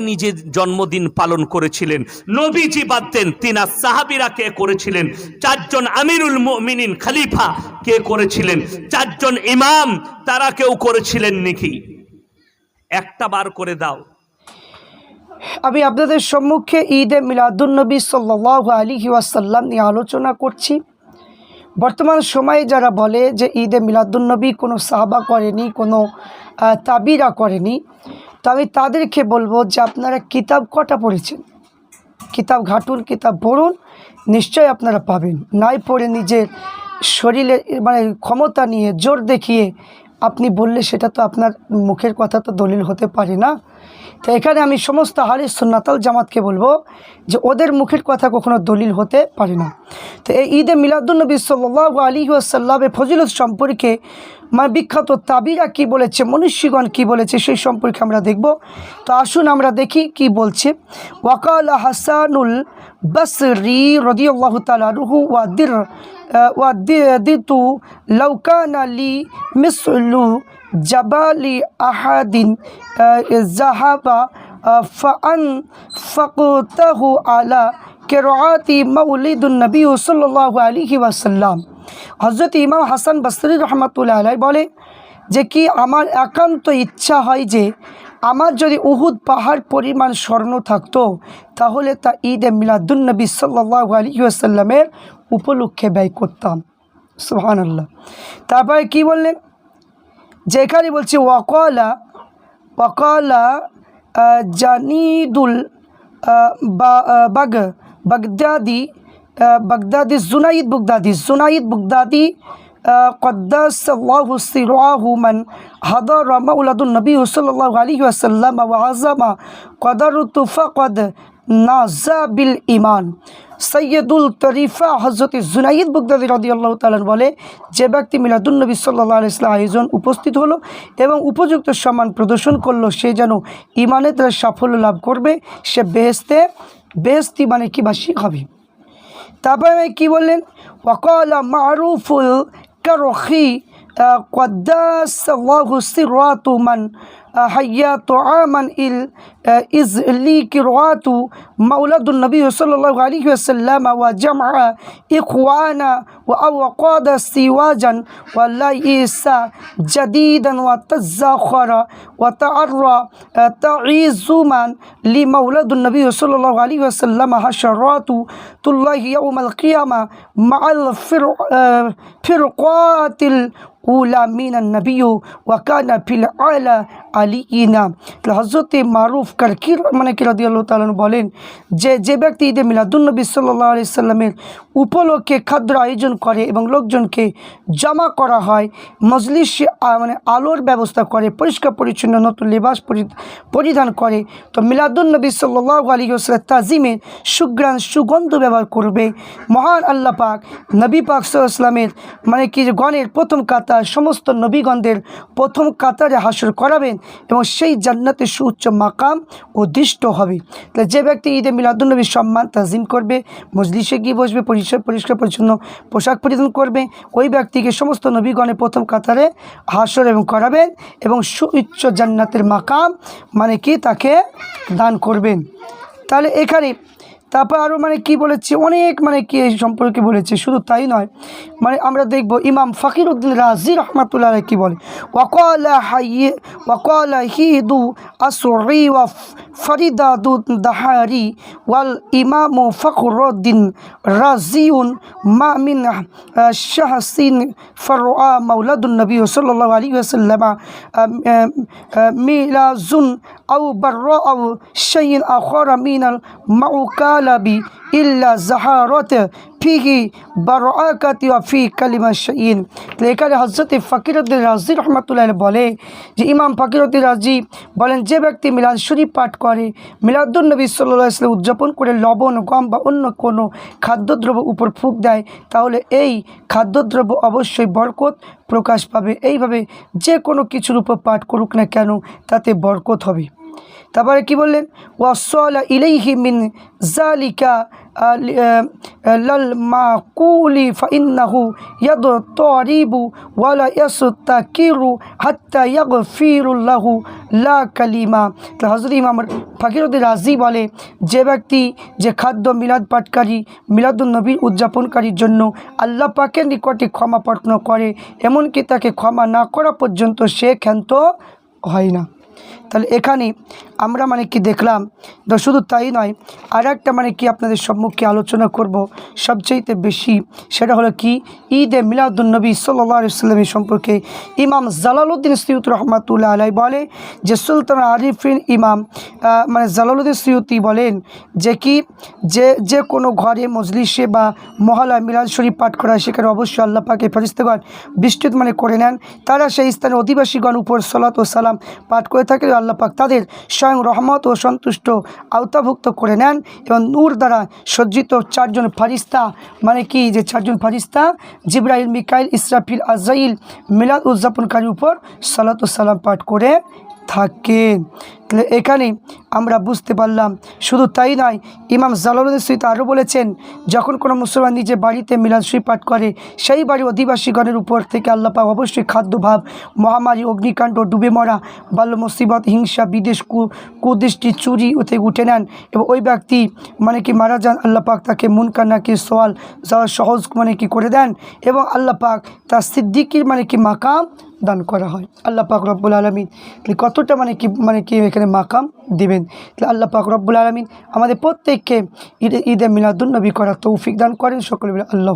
নিজে জন্মদিন পালন করেছিলেন। নবীজি বাদ দেন তিনা সাহাবিরা কে করেছিলেন? চারজন আমিরুল মুমিনিন খালিফা কে করেছিলেন? চারজন ইমাম, তারা কেউ করেছিলেন নাকি? একটা বার করে দাও। আমি আপনাদের সম্মুখে ঈদে মিলাদুলনবী সাল্লাহ আলী ওয়াসাল্লাম নিয়ে আলোচনা করছি। বর্তমান সময়ে যারা বলে যে ঈদে মিলাদুলনবী কোনো সাহাবা করেনি, কোনো তাবিরা করেনি তো আমি তাদেরকে বলব যে আপনারা কিতাব কটা পড়েছেন? কিতাব ঘাটুন, কিতাব পড়ুন নিশ্চয় আপনারা পাবেন। নাই পড়ে নিজের শরীরে মানে ক্ষমতা নিয়ে জোর দেখিয়ে আপনি বললে সেটা তো আপনার মুখের কথা তো দলিল হতে পারে না। তো এখানে আমি সমস্ত হারি সুন্নাতাল জামাতকে বলব যে ওদের মুখের কথা কখনো দলিল হতে পারে না। তো এই ঈদে মিলাদুলনবী সাল্লাহ আলী আসাল্লামের ফজিলত সম্পর্কে মানে বিখ্যাত তাবিরা কি বলেছে মনুষ্যগণ কি বলেছে সেই সম্পর্কে আমরা দেখব। তো আসুন আমরা দেখি কি বলছে। ওয়াকাল হাসানুল বসরি রদিয়াল্লাহু তালাহু ওয়াদির ওয়াদিতু লৌকান আলী মিসলু জাবালি আহাদিন জাহাবা ফান ফকুতাহু আলা কেরাতি মৌলিদুল নবী সাল্লাল্লাহু আলাইহি ওয়াসাল্লাম হজরত ইমাম হাসান বসরি রহমতুল্লাহ আলাই বলে যে কি আমার একান্ত ইচ্ছা হয় যে আমার যদি উহুদ পাহাড় পরিমাণ স্বর্ণ থাকতো, তাহলে তা ঈদে মিলাদুলনবী সাল্লাহ আলী আসাল্লামের উপলক্ষে ব্যয় করতাম। সুহান আল্লাহ তারপরে কি বললেন? যেখানে বলছি, ওয়াকলা ওয়াকলা জানিদুল বাগ, বাগদাদি বাগদাদি, জুনাইদ, বুগদাদি জুনাইদ, বুগদাদি قدس الله سرعه من حضر مولد النبي صلى الله عليه وسلم وعظم قدرت فقد নাজা বিল ইমান সৈয়দুল তরিফা হজরত জুনাইদ বুগদাদি রদি আল্লাহ তালন বলে যে ব্যক্তি মিলাদুলনবী সাল্লাহ ইসলাম আয়োজন উপস্থিত হলো এবং উপযুক্ত সম্মান প্রদর্শন করলো সে যেন ইমানে তার সাফল্য লাভ করবে সে বেহেস্তে বেহেস্তি মানে কি বাসী হবে তারপরে কি বললেন ওয়াকাল মারুফুল كروخي آه، قداس الله صراط من حيا طعاما إل إذ لي كروات مولد النبي صلى الله عليه وسلم وجمع إخوانا وأوقاد سواجا وليس جديدا وتزاخر وتعرى تعيز من لمولد النبي صلى الله عليه وسلم حشرات الله يوم القيامة مع الفرقات উলা মিনা নবিউ ওয়াকানা ফিল আয়লা আলী ইনা হজরতে মারুফ কারকির মানে কি রদি আল্লাহ তালন বলেন যে যে ব্যক্তি ঈদে মিলাদুলনবী সাল্লাহ আলি সাল্লামের উপলক্ষে খাদ্য আয়োজন করে এবং লোকজনকে জমা করা হয়, মজলিস মানে আলোর ব্যবস্থা করে, পরিষ্কার পরিচ্ছন্ন নতুন লেবাস পরিধান করে, তো মিলাদুলনবী সাল্লাহ আলী ওসলাম তাজিমের সুগ্রাণ সুগন্ধ ব্যবহার করবে। মহান আল্লাহ পাক, নবী পাক সাল্লামের মানে কি গণের প্রথম কাতা কাতার সমস্ত নবীগণদের প্রথম কাতারে হাসর করাবেন এবং সেই জান্নাতের সুউচ্চ মাকাম উদ্দিষ্ট হবে। তাহলে যে ব্যক্তি ঈদে মিলাদুলনবীর সম্মান তাজিম করবে, মজলিসে গিয়ে বসবে, পরিষ্কার পরিষ্কার পরিচ্ছন্ন পোশাক পরিধান করবে, ওই ব্যক্তিকে সমস্ত নবীগণের প্রথম কাতারে হাসর এবং করাবেন এবং সুউচ্চ জান্নাতের মাকাম মানে কি তাকে দান করবেন। তাহলে এখানে তারপর আরও মানে কি বলেছে? অনেক মানে কি এই সম্পর্কে বলেছে, শুধু তাই নয়। মানে আমরা দেখব ইমাম ফকির উদ্দিন রাজি রহমাতুল্লাহ কি বলে? ওয়াকালা হাইয়ে, ওয়াকালা হিদু আসরি ওয়া ফরিদাদু দাহারি ওয়াল ইমাম ফখরুদ্দিন রাজিউন মা মিন শাহসিন ফরআ মাওলাদুন নবী সাল্লাল্লাহু আলাইহি ওয়াসাল্লাম মিলাজুন আও বাররা আও শাইইন আখর মিনাল মাউকালাবি ইল্লা জাহারত ফিহি বারাকাতি ওয়া ফি কালিমা শাইইন তো এখানে হযরত ফকিরউদ্দিন রাজি রহমাতুল্লাহ বলে যে ইমাম ফকিরউদ্দিন রাজি বলেন, যে ব্যক্তি মিলাদ শরীফ পাঠ করে, মিলাদুন নবী সাল্লাল্লাহু আলাইহি ওয়াসাল্লাম উদযাপন করে লবণ, গম বা অন্য কোনো খাদ্যদ্রব্য উপর ফুঁক দেয়, তাহলে এই খাদ্যদ্রব্য অবশ্যই বরকত প্রকাশ পাবে। এইভাবে যে কোনো কিছুর উপর পাঠ করুক না কেন, তাতে বরকত হবে। তারপরে কি বললেন? ওয়াসলা ইলাইহি মিন জালিকা লাল মাকুলি ফাইন্নাহু ইয়াদ তরিবু ওয়ালা ইয়াসতাকিরু হাত্তা ইয়াগফিরুল্লাহু লা কালিমা। তো হজরত ইমাম ফাকিরুদ্দিন রাজি বলে যে ব্যক্তি, যে খাদ্য মিলাদ পাটকারী মিলাদুল নবীর উদযাপনকারীর জন্য আল্লাহ পাকের নিকটে ক্ষমা প্রার্থনা করে, এমনকি তাকে ক্ষমা না করা পর্যন্ত সে ক্ষান্ত হয় না। তাহলে এখানে আমরা মানে কি দেখলাম তো শুধু তাই নয় আর একটা মানে কি আপনাদের সম্মুখে আলোচনা করব সবচাইতে বেশি, সেটা হলো কি ঈদে মিলাদুলনবী সাল্লাহ সাল্লামের সম্পর্কে ইমাম জালালউদ্দিন সৈয়দ রহমাতুল্লাহ আলাই বলে যে সুলতান আরিফিন ইমাম মানে জালালউদ্দিন সৈয়দি বলেন যে কি যে যে কোনো ঘরে, মজলিসে বা মহলা মিলাদ শরীফ পাঠ করা সেখানে অবশ্যই আল্লাহ পাকে ফরিস্তাগণ বিস্তৃত মানে করে নেন। তারা সেই স্থানে অধিবাসীগণ উপর সলাত ও সালাম পাঠ করে থাকে আল্লাহ পাক তাদের স্বয়ং রহমত ও সন্তুষ্ট আওতাভুক্ত করে নেন এবং নূর দ্বারা সজ্জিত চারজন ফারিস্তা মানে কি যে চারজন ফারিস্তা? জিব্রাহিল মিকাইল, ইসরাফিল আজাইল মিলাদ উদযাপনকারীর উপর সালাত সালাম পাঠ করে থাকেন। এখানে আমরা বুঝতে পারলাম। শুধু তাই নয়, ইমাম জালালুদ্দিন সৈয়দ আরও বলেছেন, যখন কোনো মুসলমান নিজে বাড়িতে মিলাদ শরীফ পাঠ করে, সেই বাড়ির অধিবাসীগণের উপর থেকে আল্লাহ পাক অবশ্যই খাদ্যভাব, মহামারী, অগ্নিকাণ্ড, ডুবে মরা, বাল্য মুসিবত, হিংসা, বিদেশ কু কুদৃষ্টি, চুরি ওতে উঠে নেন এবং ওই ব্যক্তি মানে কি মারা যান, আল্লাহ পাক তাকে মুনকান্নাকে সওয়াল সওয়াল সহজ মানে কি করে দেন এবং আল্লাহ পাক তার সিদ্দিকির মানে কি মাকাম দান করা হয়। আল্লাহ পাক রব্বুল আলমিন, কতটা মানে কি মানে কি এখানে মাকাম দিবেন। তাহলে আল্লাহ পাক রব্বুল আলমিন আমাদের প্রত্যেককে ঈদে ঈদে মিলাদুল নবী করার তৌফিক দান করেন। সকলে আল্লাহ